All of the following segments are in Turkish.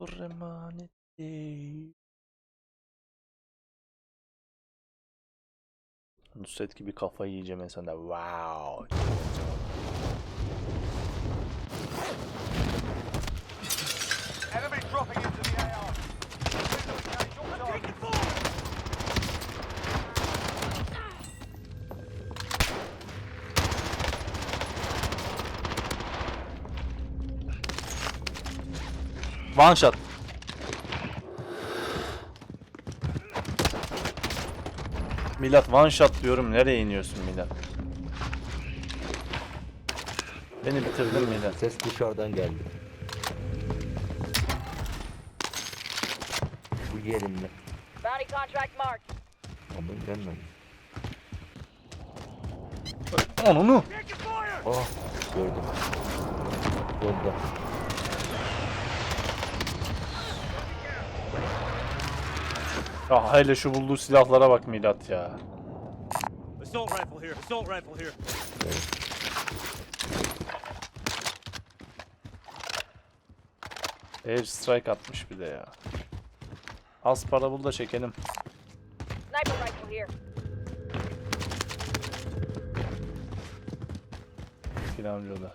Dur emanet değil. Nusret gibi kafayı yiyeceğim en sonunda. Wow. Enemy dropping into the AR. Take the fire. One shot. Milat one shot diyorum. Nereye iniyorsun Milat? Beni bitirdin Milat. Ses dışarıdan geldi. Bu yerinde. Bounty contract marked. Ama gelmedi. The fire. Oh gördüm. Yolda. Ya hele şu bulduğu silahlara bak Milat ya. Assault rifle here. Assault rifle here. Air strike atmış bir de ya. Az para bul da çekelim. Sniper rifle here. Filancıda.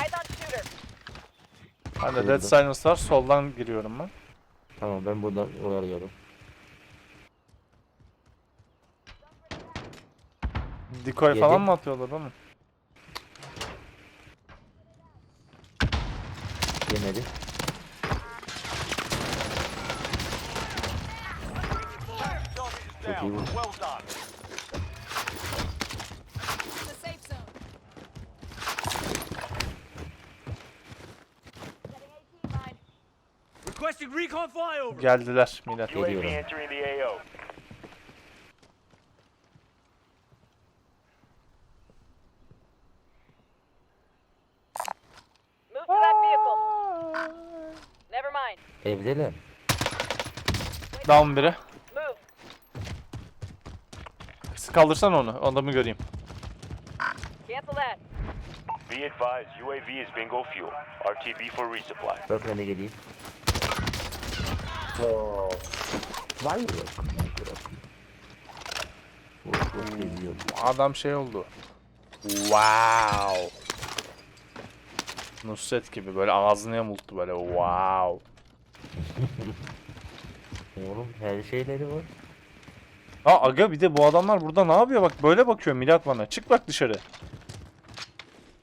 Eyes on shooter. Bende Dead Burada. Silence var. Soldan giriyorum ben. Tamam ben buradan oralıyorum. Decoy Yedi. falan mı atıyorlar oğlum? Yemedi. Target is Çok iyi. Well done. The safe zone. Requesting recon flyover. Geldiler Milat. Geliyorum. entering the AO. Move to that vehicle. Never mind. Evdeler. Down biri. Move. Kaldırsan onu. Adamı göreyim. Cancel that. Be advised, UAV is bingo fuel. RTB for resupply. Bak ben de geleyim. Oo. Seviyorum. Adam şey oldu. Wow. Nusret gibi böyle ağzını yamulttu böyle wow. Oğlum her şeyleri var. Ha aga bir de bu adamlar burada ne yapıyor bak böyle bakıyor Milat bana. Çık bak dışarı.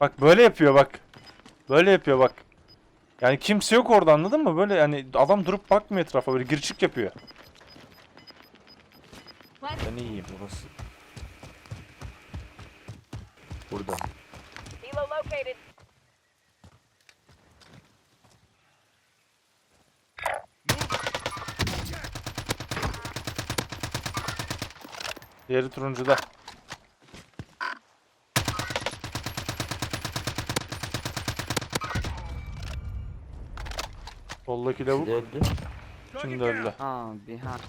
Bak böyle yapıyor bak. Böyle yapıyor bak. Yani kimse yok orada anladın mı? Böyle yani adam durup bakmıyor etrafa böyle gir çık yapıyor. Ben iyiyim. Burası. Burada. Diğeri turuncuda. Soldaki lavuk öldü. şimdi öldü. Oh, behind.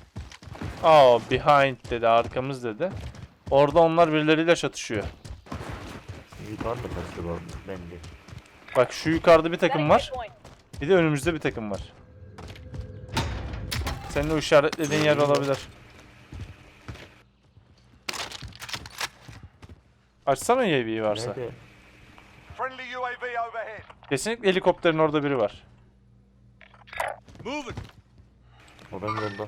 Aa behind dedi arkamız dedi. Orada onlar birileriyle çatışıyor. Yukarıda kaçtı var bence. Bak şu yukarıda bir takım var. Bir de önümüzde bir takım var. Senin o işaretlediğin yer olabilir. Açsana UAV'yi varsa. Nerede? Kesinlikle helikopterin orada biri var. Moving. Oradan yolda.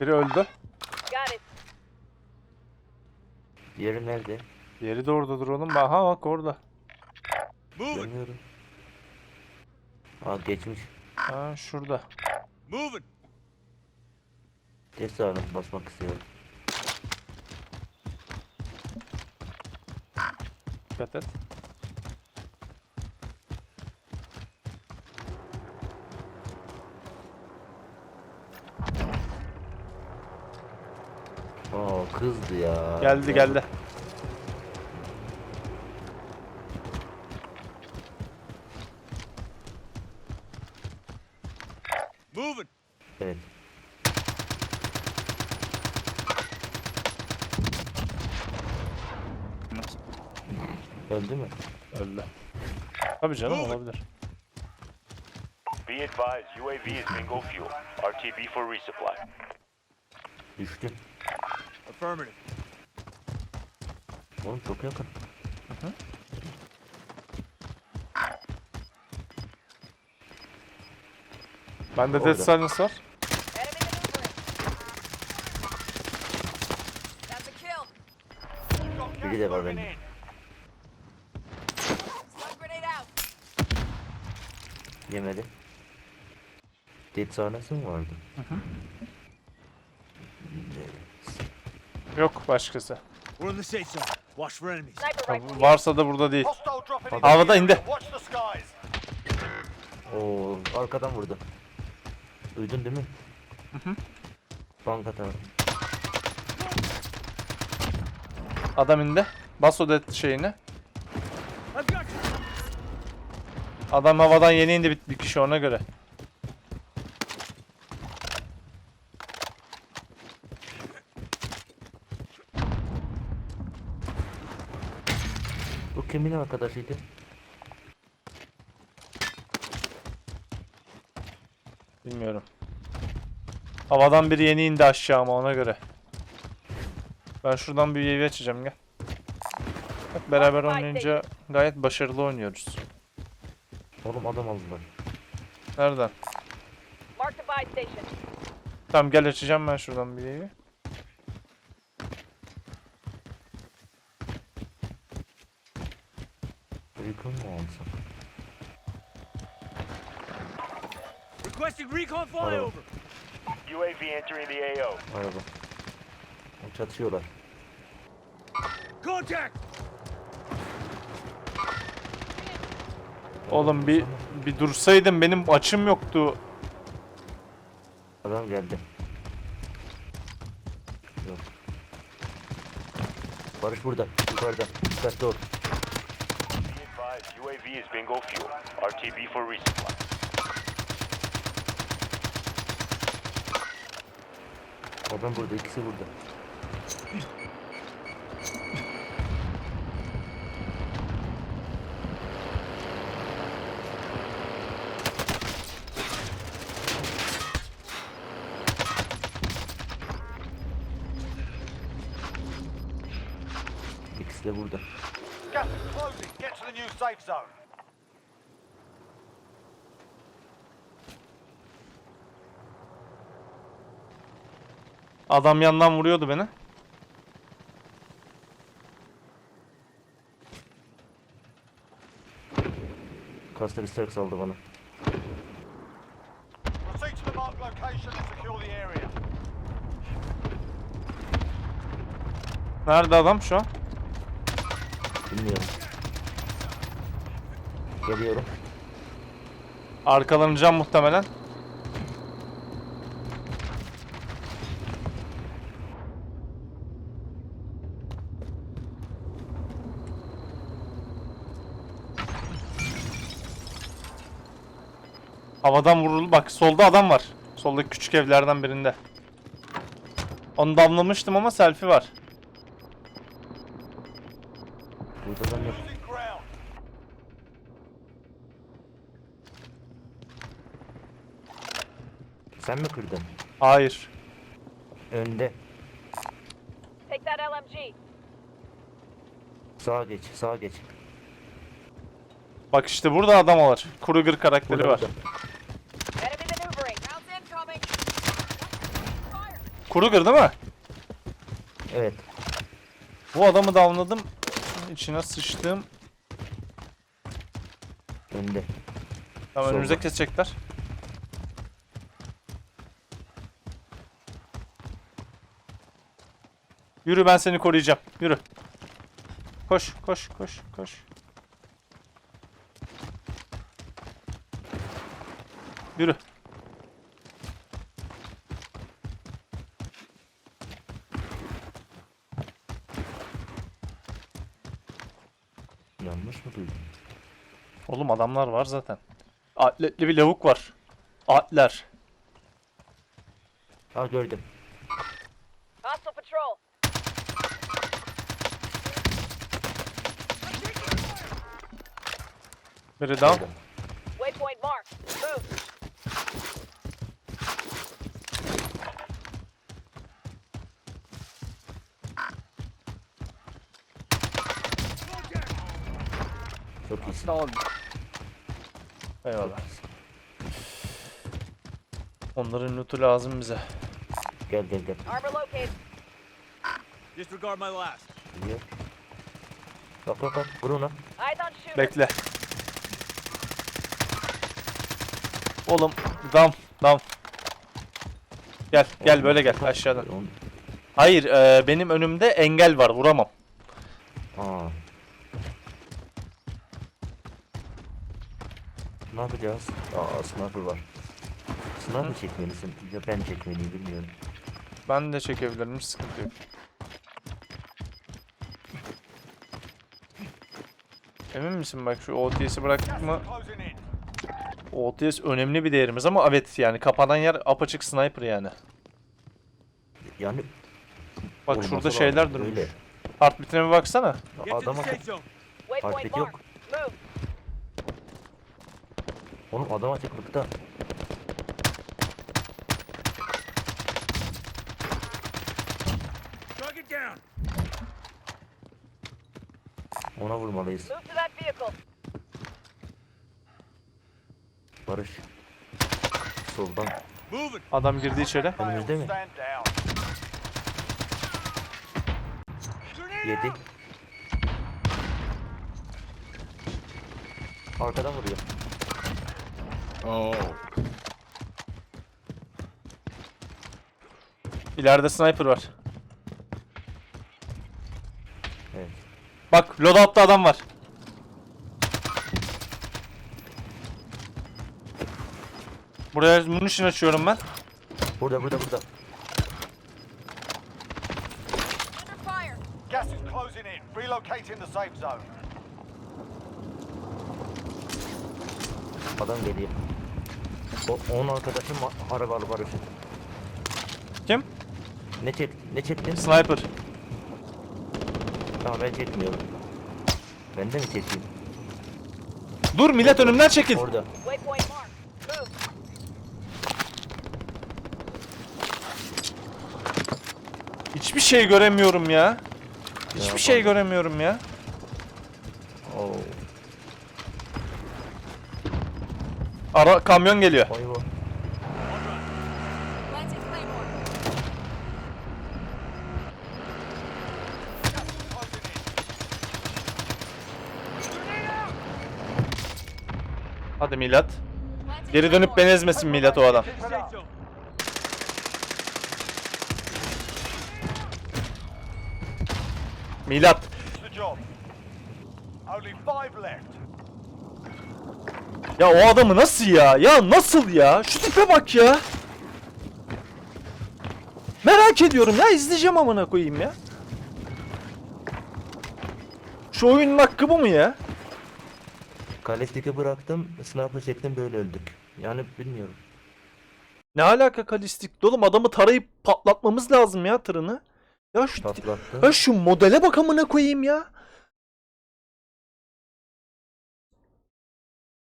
Biri öldü. Got it. Diğeri nerede? Diğeri de oradadır oğlum. Aha bak orada. Moving. Görmüyorum. Aa geçmiş. Ha şurada. Moving. Test basmak istiyorum. Dikkat et. Aa kızdı ya. Geldi geldi. Moving. Evet. Öldü mü? Öldü. Tabii canım olabilir. Be advised, UAV is bingo fuel. RTB for resupply. Düştü. Affirmative. Oğlum çok yakın. Bende Orada. Death Silence var. Biri de var bende. Yemedi. Dead sahnesi mi vardı? Yok başkası. We're on the safe zone. Watch for enemies. Sniper rifle. here. Varsa da burada değil. Hostile dropping Havada indi. area. Watch the skies. Oo arkadan vurdu. Duydun değil mi? Hı hı. Banka tarafı. Adam indi. Bas o death şeyini. Adam havadan yeni indi bir, bir kişi ona göre. Bu kimin arkadaşıydı? Bilmiyorum. Havadan biri yeni indi aşağı ama ona göre. Ben şuradan bir UAV açacağım gel. Bak beraber oynayınca gayet başarılı oynuyoruz. Oğlum adam aldılar. Nereden? Mark the buy station. Tamam gel açacağım ben şuradan bir UAV. Recon mu alsam? Requesting recon flyover. UAV entering the AO. Araba. O Çatışıyorlar. Contact. Oğlum bir bir dursaydın benim açım yoktu. Adam geldi. Yok. Barış burada. Yukarıda. Dikkatli ol. UAV is bingo fuel. RTB for resupply. Adam burada. ikisi burada. İkisi de burada. Gas is closing. Get to the new safe zone. Adam yandan vuruyordu beni. Custer Stark saldı bana. Proceed to the marked location and secure the area. Nerede adam şu an? Bilmiyorum. Geliyorum. Arkalanacağım muhtemelen. Havadan vurul. Bak solda adam var. Soldaki küçük evlerden birinde. Onu damlamıştım ama selfie var. Burada adam yok. Sen mi kırdın? Hayır. Önde. Take that LMG. Sağa geç. Sağa geç. Bak işte burada adam var. Kruger karakteri Burada, var. burada. Enemy maneuvering. Rounds incoming. Fire. Kruger değil mi? Evet. Bu adamı damladım. İçine sıçtım. Önde. Tamam Solda. önümüze kesecekler. Yürü ben seni koruyacağım. Yürü. Koş, koş, koş, koş. Yürü. Oğlum adamlar var zaten. Atletli bir lavuk var. Atler. Ha gördüm. Hostile patrol. Biri down. Waypoint marked. Çok iyisin. Eyvallah. Onların lootu lazım bize. Gel gel gel. Armor located. Disregard my last. Gel. Bak bak bak. Vur ona. Eyes on shooter. Bekle. Oğlum dam dam. Gel gel böyle gel aşağıdan. Hayır e, benim önümde engel var vuramam. Aa. Ne yapacağız? Aa sniper var. Sniper çekmelisin. Ya ben çekmeliyim bilmiyorum. Ben de çekebilirim hiç sıkıntı yok. Emin misin bak şu OTS'i bıraktık mı? OTS önemli bir değerimiz ama evet yani kapanan yer apaçık sniper yani. Yani Bak şurada şeyler durmuş. Öyle. Heartbeat'ine bir baksana. Adama zone. Waypoint Hareket yok. marked. Move. Oğlum adam açıklıkta. Ona vurmalıyız. Barış. Soldan. Adam girdi içeri. Önümüzde mi? Stand down. Yedi. Arkadan vuruyor. İleride sniper var. Evet. Bak loadout'ta adam var. Buraya munition açıyorum ben. Burada burada burada. Under fire. Gas is closing in. Relocating the safe zone. Adam geliyor. O, onun arkadaşı ma- harabalı Barış. Kim? Ne çek ne çektin? Sniper. Tamam ben çekmiyorum. Ben de mi çekeyim? Dur millet önümden çekil. Orada. Waypoint marked. Move. Hiçbir şey göremiyorum ya. Hiçbir Ya şey göremiyorum ya. Oo. Ara kamyon geliyor. Oy bu. Hadi millet. Geri dönüp beni ezmesin millet o adam. Milat. Ya o adamı nasıl ya? Ya nasıl ya? Şu tipe bak ya. Merak ediyorum ya izleyeceğim amına koyayım ya. Şu oyunun hakkı bu mu ya? Kalestik'i bıraktım. Sniper çektim böyle öldük. Yani bilmiyorum. Ne alaka kalistik? Oğlum adamı tarayıp patlatmamız lazım ya tırını. Ya şu Patlattı. ya şu modele bak amına koyayım ya.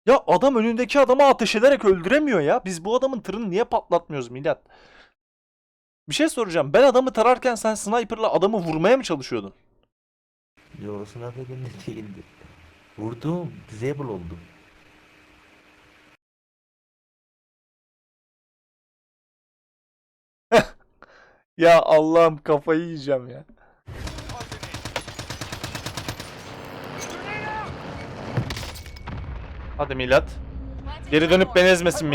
Ya adam önündeki adamı ateş ederek öldüremiyor ya. Biz bu adamın tırını niye patlatmıyoruz millet? Bir şey soracağım. Ben adamı tararken sen sniper'la adamı vurmaya mı çalışıyordun? Yo sniper bende değildi. Vurdum. Disable oldu. Ya Allah'ım kafayı yiyeceğim ya. Closing in. Hadi millet. Geri dönüp beni ezmesin millet.